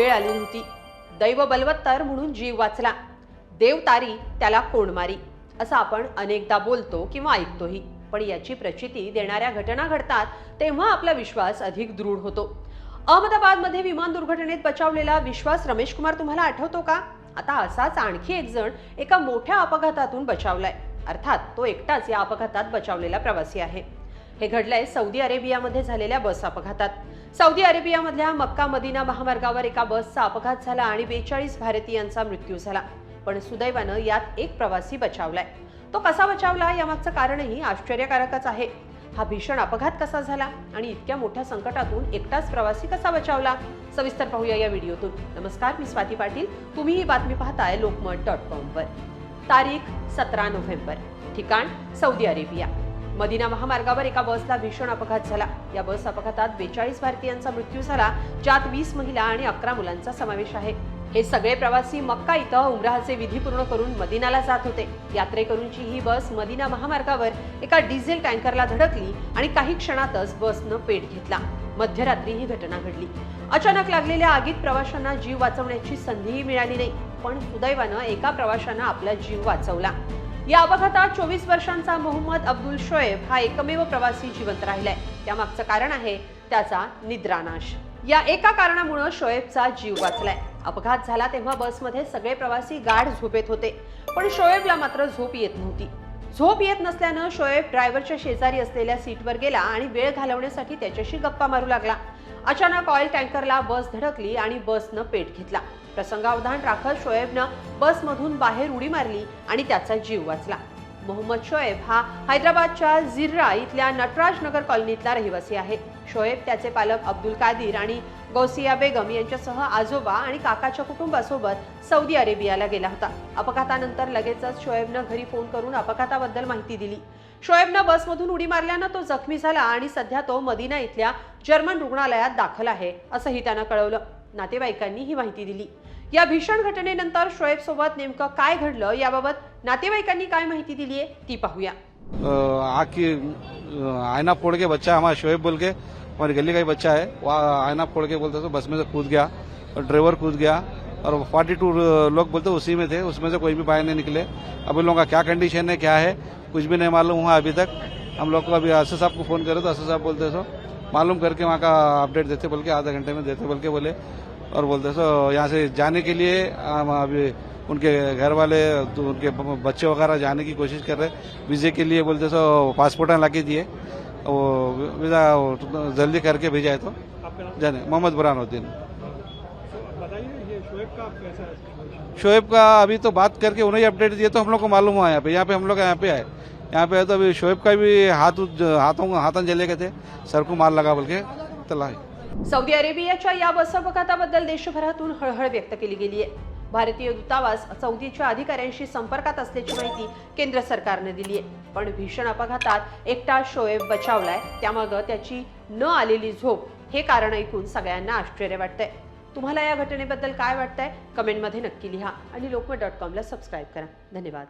वेळ आली नव्हती. दैव बलवत्तर म्हणून जीव वाचला. देव तारी त्याला कोण मारी? असं आपण अनेकदा बोलतो किंवा ऐकतोही. पण याची प्रचिती देणाऱ्या घटना घडतात तेव्हा आपला विश्वास अधिक दृढ होतो. अहमदाबादमध्ये विमान दुर्घटनेत बचावलेला विश्वास रमेश कुमार तुम्हाला आठवतो का? आता असाच आणखी एक जण एका मोठ्या अपघातातून बचावलाय. अर्थात तो एकटाच या अपघातात बचावलेला प्रवासी आहे. हे घडलंय सौदी अरेबियामध्ये झालेल्या बस अपघातात. सौदी अरेबियामधल्या मक्का मदिना महामार्गावर एका बसचा अपघात झाला आणि बेचाळीस भारतीयांचा मृत्यू झाला. पण सुदैवानं यात एक प्रवासी बचावलाय. तो कसा बचावला यामागचं कारणही आश्चर्यकारकच आहे. हा भीषण अपघात कसा झाला आणि इतक्या मोठ्या संकटातून एकटाच प्रवासी कसा बचावला? सविस्तर पाहूया या व्हिडिओतून. नमस्कार मी स्वाती पाटील. तुम्ही ही बातमी पाहताय लोकमत डॉट कॉमवर. तारीख सतरा नोव्हेंबर. ठिकाण सौदी अरेबिया. मदिना महामार्गावर एका बसला भीषण अपघात झाला. या बस अपघातात बेचाळीस भारतीयांचा मृत्यू झाला ज्यात वीस महिला आणि अकरा मुलांचा समावेश आहे. हे सगळे प्रवासी मक्का इथं उमराहाचे विधी पूर्ण करून मदिनाला जात होते. यात्रेकरूंची ही बस मदिना महामार्गावर एका डिझेल टँकरला धडकली आणि काही क्षणातच बसनं पेट घेतला. मध्यरात्री ही घटना घडली. अचानक लागलेल्या आगीत प्रवाशांना जीव वाचवण्याची संधीही मिळाली नाही पण सुदैवानं एका प्रवाशानं आपला जीव वाचवला. या अपघातात चोवीस वर्षांचा मोहम्मद अब्दुल शोएब हा एकमेव प्रवासी जिवंत राहिलाय. त्यामागचं कारण आहे त्याचा निद्रानाश. या एका कारणामुळे शोएबचा जीव वाचलाय. अपघात झाला तेव्हा बसमध्ये सगळे प्रवासी गाढ झोपेत होते. पण शोएबला मात्र झोप येत नव्हती. झोप येत नसल्यानं शोएब ड्रायव्हरच्या शेजारी असलेल्या सीटवर गेला आणि वेळ घालवण्यासाठी त्याच्याशी गप्पा मारू लागला. अचानक ऑइल टँकरला बस धडकली आणि बसनं पेट घेतला. प्रसंगावधान राखत शोएबनं बसमधून बाहेर उडी मारली आणि त्याचा जीव वाचला. मोहम्मद शोएब हा हैदराबादच्या झिर्रा इथल्या नटराज नगर कॉलनीतला रहिवासी आहे. शोएब त्याचे पालक अब्दुल कादिर आणि गौसिया बेगम यांच्यासह आजोबा आणि काकाच्या कुटुंबासोबत सौदी अरेबियाला गेला होता. अपघातानंतर लगेचच शोएबनं घरी फोन करून अपघाताबद्दल माहिती दिली. शोएबनं बसमधून उडी मारल्यानं तो जखमी झाला आणि सध्या तो मदिना इथल्या जर्मन रुग्णालयात दाखल आहे असंही त्यानं कळवलं. नातेवाईकांनी ही माहिती दिली. या भीषण घटनेनंतर शोएब सोबत नेमकं काय घडलं याबाबत नातेवाईकांनी काय माहिती दिली आहे ती पाहूया. अ, आयना फोड़ के बच्चा हमारा शोएब बोल के हमारी गली का ही बच्चा है. वहाँ आयना फोड़ के बोलते तो बस में से कूद गया और ड्राइवर कूद गया. और फोर्टी टू लोग बोलते उसी में थे, उसमें से कोई भी बाहर नहीं निकले। अब इन लोगों का क्या कंडीशन है, क्या है, कुछ भी नहीं मालूम हुआ अभी तक। हम लोग को अभी असर साहब को फ़ोन करे तो असर साहब बोलते सो, मालूम करके वहाँ का अपडेट देते बोल के, आधे घंटे में देते बोल के बोले। और बोलते सो, यहाँ से जाने के लिए हम अभी उनके घर वाले तो उनके बच्चे वगैरह जाने की कोशिश कर रहे वीजे के लिए बोलते सो पासपोर्ट ला के दिए। वो वीज़ा जल्दी करके भेजा है तो। जाने, मोहम्मद बुरहानुद्दीन। शोएब का कैसा है शोएब का अभी तो बात करके उन्हें अपडेट दिए तो हम लोग को मालूम हुआ यहाँ पे। यहाँ पे हम लोग यहाँ पे आए। यहाँ पे आए तो अभी शोएब का भी हाथ हाथों हाथों जले गए थे। सर को मार लगा बोल के तला सौदी अरेबियाच्या या बस अपघाताबद्दल देशभरातून हळहळ व्यक्त केली गेली आहे. भारतीय दूतावास सौदीच्या अधिकाऱ्यांशी संपर्कात असल्याची माहिती केंद्र सरकारने दिली आहे. पण भीषण अपघातात एकटा शोएब बचावलाय. त्यामागं त्याची न आलेली झोप हे कारण ऐकून सगळ्यांना आश्चर्य वाटतंय. तुम्हाला या घटनेबद्दल काय वाटतंय? कमेंटमध्ये नक्की लिहा आणि लोकमत डॉट कॉमला सबस्क्राईब करा. धन्यवाद.